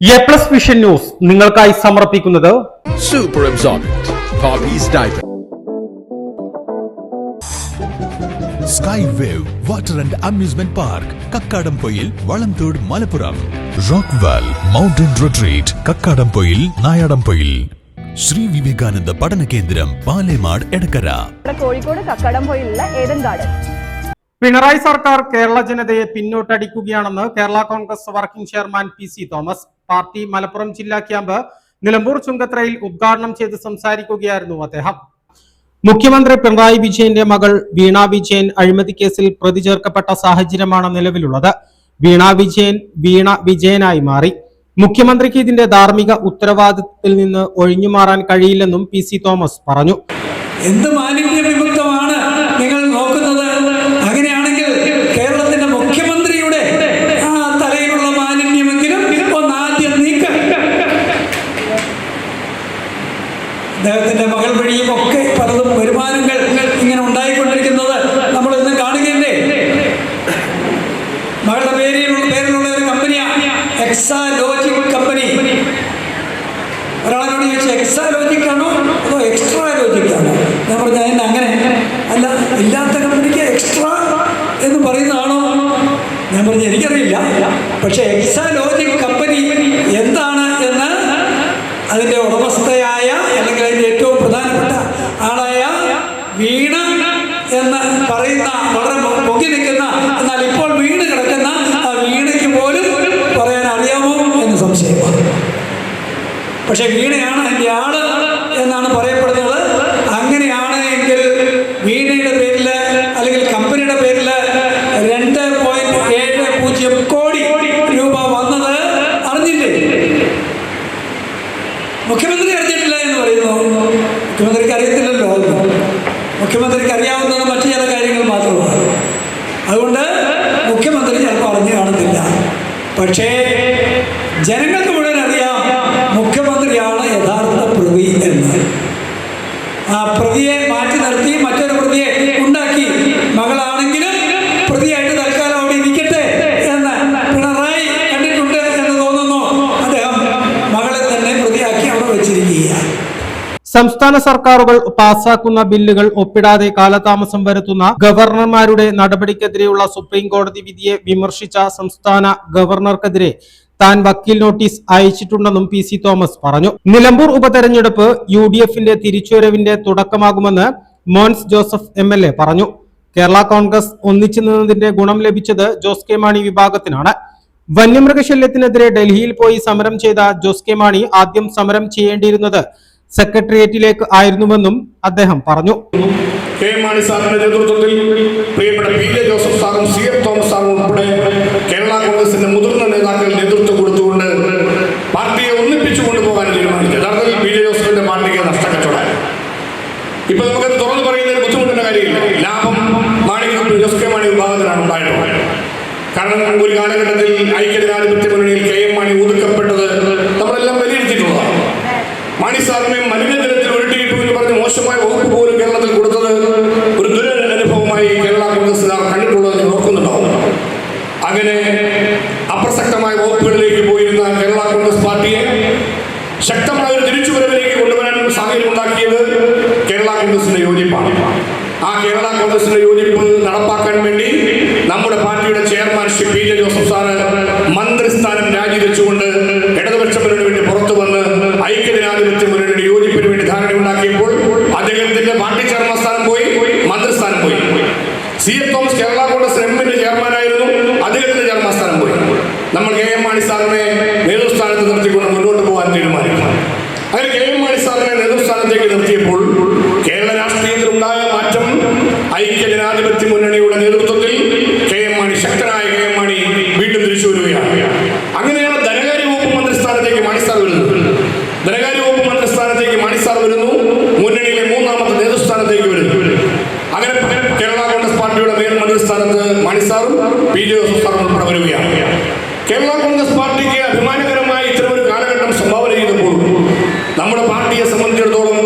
A plus vision news നിങ്ങൾക്കായി സമർപ്പിക്കുന്നത് super. Sky wave water and amusement park Kakkadampoyil Valamthode Malappuram rock vale mountain retreat Kakkadampoyil Nayadampoyil Sri Vivekananda പഠന കേന്ദ്രം പാലേമാട് എടക്കര കോഴിക്കോട് കക്കടംപൊയിലുള്ള Eden garden Pinarayi സർക്കാർ കേരള ജനതയെ പിന്നോട്ടടിക്കുകയാണെന്ന് Kerala Congress working chairman P C Thomas. Party Malappuram ജില്ലാ camp Nilambur ചുങ്കത്രയിൽ ഉദ്ഘാടനം ചെയ്ത് സംസാരിക്കുകയായിരുന്നു അദ്ദേഹം. മുഖ്യമന്ത്രി പിണറായി വിജയന്റെ മകൾ വീണ വിജയൻ അഴിമതി കേസിൽ പ്രതി ചേർക്കപ്പെട്ട സാഹചര്യമാണ് നിലവിലുള്ളത്. വീണ വിജയൻ വീണ വിജയനായി മാറി. മുഖ്യമന്ത്രിക്ക് ഇതിന്റെ ധാർമ്മിക ഉത്തരവാദിത്തത്തിൽ നിന്ന് ഒഴിഞ്ഞു മാറാൻ കഴിയില്ലെന്നും പി സി തോമസ് പറഞ്ഞു. എന്ത് മാലിന്യ ഞാൻ പറഞ്ഞ അതിന്റെ അങ്ങനെ അല്ല ഇല്ലാത്ത കമ്പനിക്ക് എക്സ്ട്രാ എന്ന് പറയുന്നതാണോ? ഞാൻ പറഞ്ഞു എനിക്കറിയില്ല. പക്ഷെ എക്സാ ലോജിക് കമ്പനി എന്താണ് എന്ന് അതിന്റെ ഉടമസ്ഥയായ അല്ലെങ്കിൽ അതിന്റെ ഏറ്റവും പ്രധാനപ്പെട്ട ആളായ വീണ എന്ന് പറയുന്ന വളരെ പൊങ്ങി നിൽക്കുന്ന എന്നാൽ ഇപ്പോൾ വീണ് കിടക്കുന്ന ആ വീണയ്ക്ക് പോലും പറയാൻ അറിയാമോ എന്ന് സംശയമാണ്. പക്ഷെ വീണയാണ് അതിന്റെ ആൾ എന്നാണ് പറയപ്പെടുന്നത്. മുഖ്യമന്ത്രിക്ക് അറിയാവുന്നത് മറ്റു ചില കാര്യങ്ങൾ മാത്രമാണ്. അതുകൊണ്ട് മുഖ്യമന്ത്രി ചിലപ്പോൾ അറിഞ്ഞു കാണത്തില്ല. പക്ഷേ ജനങ്ങൾക്ക് മുഴുവൻ അറിയാം മുഖ്യമന്ത്രിയാണ് യഥാർത്ഥ പ്രതി എന്ന്. ആ പ്രതിയെ മാറ്റി നിർത്തി സംസ്ഥാന സർക്കാരുകൾ പാസാക്കുന്ന ബില്ലുകൾ ഒപ്പിടാതെ കാലതാമസം വരുത്തുന്ന ഗവർണർമാരുടെ നടപടിക്കെതിരെയുള്ള സുപ്രീം കോടതി വിധിയെ വിമർശിച്ച സംസ്ഥാന ഗവർണർക്കെതിരെ താൻ വക്കീൽ നോട്ടീസ് അയച്ചിട്ടുണ്ടെന്നും പി സി തോമസ് പറഞ്ഞു. നിലമ്പൂർ ഉപതെരഞ്ഞെടുപ്പ് യു ഡി എഫിന്റെ തിരിച്ചുവരവിന്റെ തുടക്കമാകുമെന്ന് Mons Joseph M L A പറഞ്ഞു. കേരള കോൺഗ്രസ് ഒന്നിച്ചു നിന്നതിന്റെ ഗുണം ലഭിച്ചത് ജോസ് കെ മാണി വിഭാഗത്തിനാണ്. വന്യമൃഗശല്യത്തിനെതിരെ ഡൽഹിയിൽ പോയി സമരം ചെയ്ത ജോസ് കെ മാണി ആദ്യം സമരം ചെയ്യേണ്ടിയിരുന്നത് സെക്രട്ടേറിയറ്റിലേക്ക് ആയിരുന്നുവെന്നും അദ്ദേഹം പറഞ്ഞു. കെ മാണി സാറിന്റെ നേതൃത്വത്തിൽ പ്രിയപ്പെട്ട പി ജെ ജോസഫ് സാറും സി എഫ് തോമസ് സാറും ഉൾപ്പെടെ കേരള കോൺഗ്രസിന്റെ മുതിർന്ന നേതാക്കൾ നേതൃത്വം കൊടുത്തുകൊണ്ട് പാർട്ടിയെ ഒന്നിപ്പിച്ചു കൊണ്ടുപോകാൻ തീരുമാനിച്ചു. യഥാർത്ഥത്തിൽ പി ജെ ജോസഫിന്റെ പാർട്ടിക്ക് നഷ്ടക്കച്ചവടം ഇപ്പൊ നമുക്കത് തുറന്നു പറയുന്നതിന് ബുദ്ധിമുട്ടുന്ന കാര്യമില്ല. ലാഭം മാണിക്ക് ജോസ് കെ മാണി വിഭാഗത്തിലാണ് ഉണ്ടായിട്ടുള്ളത്. കാരണം ഒരു കാലഘട്ടത്തിൽ ഐക്യജനാധിപത്യ മുന്നണിയിൽ കെ എം മാണി ഒതുക്കപ്പെട്ടത് മാണി സാറിനെ മലിനജലത്തിൽ ഉരുട്ടിയിട്ടു എന്ന് പറഞ്ഞ് മോശമായ വകുപ്പ് പോലും കേരളത്തിൽ കൊടുത്തത് ഒരു ദുരനുഭവമായി കേരള കോൺഗ്രസ്സുകാർ കണ്ടിട്ടുള്ളത് നോക്കുന്നുണ്ടാവും അങ്ങനെ അപ്രസക്തമായ വകുപ്പുകളിലേക്ക് പോയിരുന്ന കേരള കോൺഗ്രസ് പാർട്ടിയെ ശക്തമായ ഒരു തിരിച്ചുവരവിലേക്ക് കൊണ്ടുവരാൻ സാഹചര്യം ഉണ്ടാക്കിയത് കേരള കോൺഗ്രസിന്റെ യോജിപ്പാണ്. ആ കേരള കോൺഗ്രസിന്റെ യോജിപ്പ് നടപ്പാക്കാൻ വേണ്ടി നമ്മുടെ പാർട്ടിയുടെ chairman Sri P J Joseph sir മന്ത്രിസ്ഥാനം രാജിവെച്ചുകൊണ്ട് ഇടതുപക്ഷ മുന്നണി വേണ്ടി പുറത്തു വന്ന് ഐക്യജനാധിപത്യ മുന്നണിയുടെ യോജിപ്പിന് വേണ്ടി ധാരണ ഉണ്ടാക്കിയപ്പോൾ അദ്ദേഹത്തിന്റെ പാർട്ടി ചെയർമാൻ സ്ഥാനം പോയി മന്ത്രിസ്ഥാനം പോയി C F Thomas Kerala Congress എമ്മിന്റെ ചെയർമാനായിരുന്നു അദ്ദേഹത്തിന്റെ ചെയർമാൻ സ്ഥാനം പോയി നമ്മൾ കെ എം മാണി സാറിനെ നേതൃസ്ഥാനത്ത് നിർത്തിക്കൊണ്ട് മുന്നോട്ട് പോകാൻ തീരുമാനിക്കും. അങ്ങനെ കെ എം മാണി സാറിനെ നേതൃസ്ഥാനത്തേക്ക് നിർത്തിയപ്പോൾ കേരള രാഷ്ട്രീയത്തിൽ ഉണ്ടായ മാറ്റം ഐക്യ ജനാധിപത്യ മുന്നണിയുടെ നേതൃത്വത്തിൽ കെ എം മാണി ശക്തനായ കെ എം മാണി വീണ്ടും തിരിച്ചു വരികയാണ് അങ്ങനെയാണ് ധനകാര്യ വകുപ്പ് മന്ത്രിസ്ഥാനത്തേക്ക് മാണി സാർ വരുന്നത്. ധനകാര്യ വകുപ്പ് മന്ത്രിസ്ഥാനത്തേക്ക് മാണി സാർ വരുന്നു മുന്നണിയിലെ മൂന്നാമത്തെ നേതൃസ്ഥാനത്തേക്ക് വരുന്നു. അങ്ങനെ കേരള കോൺഗ്രസ് പാർട്ടിയുടെ മേൽ മന്ത്രിസ്ഥാനത്ത് മാണി സാറും പി ജെ ജോസഫ് സാറും ഉൾപ്പെടെ വരികയാണ് കേരള കോൺഗ്രസ് പാർട്ടിക്ക് അഭിമാനകരമായ ഇത്തരം ഒരു കാലഘട്ടം സംഭാവന ചെയ്തപ്പോൾ നമ്മുടെ പാർട്ടിയെ സംബന്ധിച്ചിടത്തോളം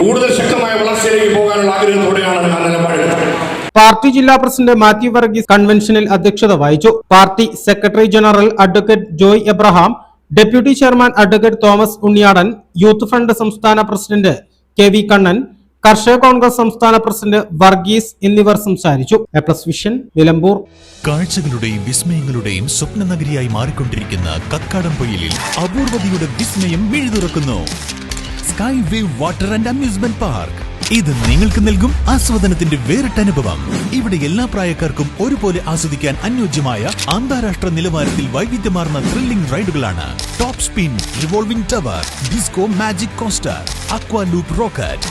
കൂടുതൽ ശക്തമായ വളർച്ചയിലേക്ക് പോകാനുള്ള ആഗ്രഹത്തോടെയാണ് ആ നിലപാടെടുത്തത് പാർട്ടി ജില്ലാ പ്രസിഡന്റ് മാത്യു വർഗീസ് കൺവെൻഷനിൽ അധ്യക്ഷത വഹിച്ചു. Party secretary general advocate Joy Abraham deputy chairman advocate Thomas Unniyadan youth front സംസ്ഥാന പ്രസിഡന്റ് കെ വി കണ്ണൻ കർഷക കോൺഗ്രസ് സംസ്ഥാന പ്രസിഡന്റ് വർഗീസ് എന്നിവർ സംസാരിച്ചു. വിഷൻ നിലമ്പൂർ. കാഴ്ചകളുടെയും വിസ്മയങ്ങളുടെയും സ്വപ്ന നഗരിയായി മാറിക്കൊണ്ടിരിക്കുന്ന കക്കാടംപൊയിലിൽ അപൂർവതയുടെ വിസ്മയം മിഴുതുറക്കുന്നു sky wave water and amusement park. ഇത് നിങ്ങൾക്ക് നൽകും ആസ്വാദനത്തിന്റെ വേറിട്ട അനുഭവം. ഇവിടെ എല്ലാ പ്രായക്കാർക്കും ഒരുപോലെ ആസ്വദിക്കാൻ അനുയോജ്യമായ അന്താരാഷ്ട്ര നിലവാരത്തിൽ വൈവിധ്യമാർന്ന thrilling റൈഡുകളാണ് top spin revolving tower disco magic coaster aqua loop rocket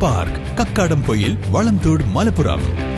park Kakkadampoyil Valamthode Malappuram